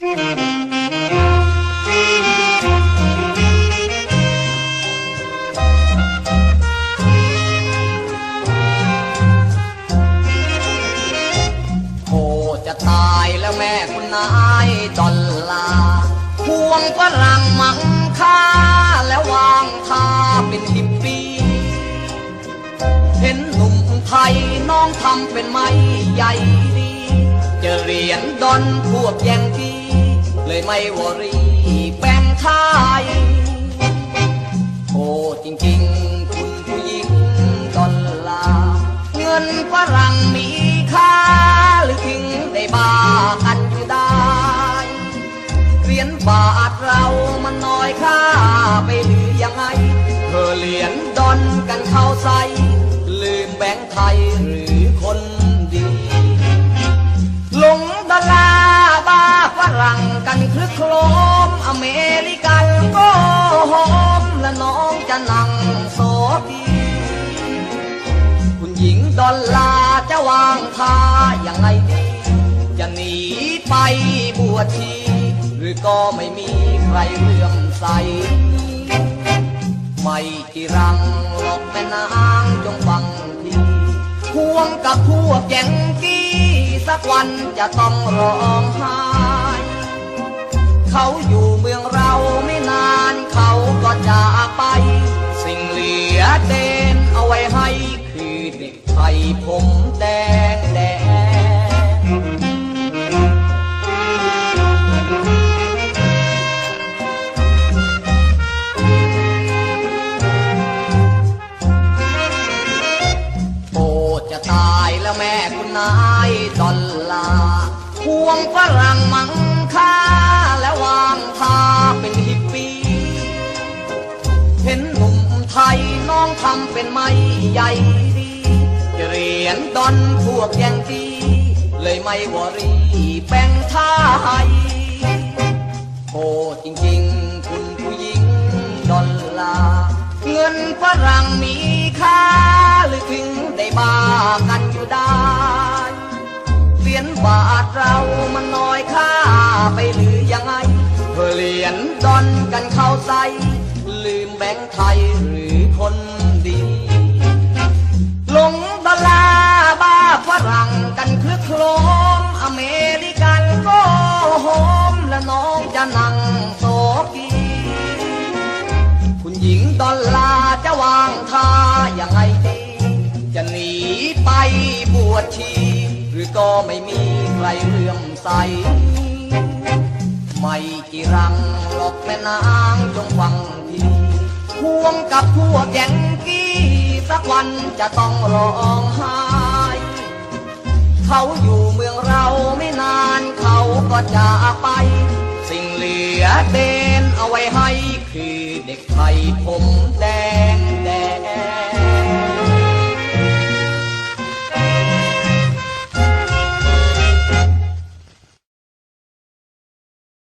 โอ้จะตายแล้วแม่คุณนายดอลลาร์พวงฝรั่งมังค่าแล้ววางทาเป็นฮิปปี้เห็นหนุ่มไทยน้องทำเป็นไม่ใหญ่ดีจอเหรียญดอนพวกแยงกี้ เลยไม่วอรี่แบ่งทายโอ้จริงๆ คุณผู้หญิงดอลลาเงินฝรั่งมีค่า หรือถึงได้บ้ากันอยู่ได้ เหรียญบาทเรามันน้อยค่าไปหรือยังไงเธอเหรียญดอนกันเข้าใส่ลืมแบงค์ไทยหรือ รั่งกันคลึกโครมอเมริกันก็หอมและน้องจะนั่งโซฟีคุณหญิงดอลลาจะวางท่ายังไงดีจะหนีไปบวชชีหรือก็ไม่มีใครเลื่อมใส ไม่กี่รังหรอกแม่นางจงฟังทีพวงกับพวกแยงกี้สักวันจะต้องร้องไห้ เขาอยู่เมืองเราไม่นานเขาก็จากไป สิ่งเหลือเด่นเอาไว้ให้คือเด็กไทยผมแดงแดงโอ้จะตายแล้วแม่คุณนายดอลลาร์พวงฝรั่งมังค่า เห็นหนุ่มไทยน้องทำเป็นไม่ใหญ่ดีจะเหรียญดอนพวกแยงกีเลยไม่วอรีแป้งท่าให้โอ้จริงๆ คุณผู้หญิงดอลลาเงินฝรั่งมีค่าหรือถึงได้บ้ากันอยู่ได้เหรียญบาทเรามันน้อยค่าไปหรือยังไงเพื่อเหรียญดอนกันเข้าใส่ แบงค์ไทยหรือคนดีหลงดอลลาร์บ้าฝรั่งกันคลึกโครมอเมริกันก็โฮมและน้องจะนั่งโซกีคุณหญิงดอลลาร์จะวางท่ายังไงดีจะหนีไปบวชชี หรือก็ไม่มีใครเลื่อมใสไม่กี่รังหรอกแม่นางจงฟังที ควงกับพวกแกงกี้สักวันจะต้องร้องไห้เขาอยู่เมืองเราไม่นานเขาก็จะไป สิ่งเหลือเดนเอาไว้ให้คือเด็กไทยผม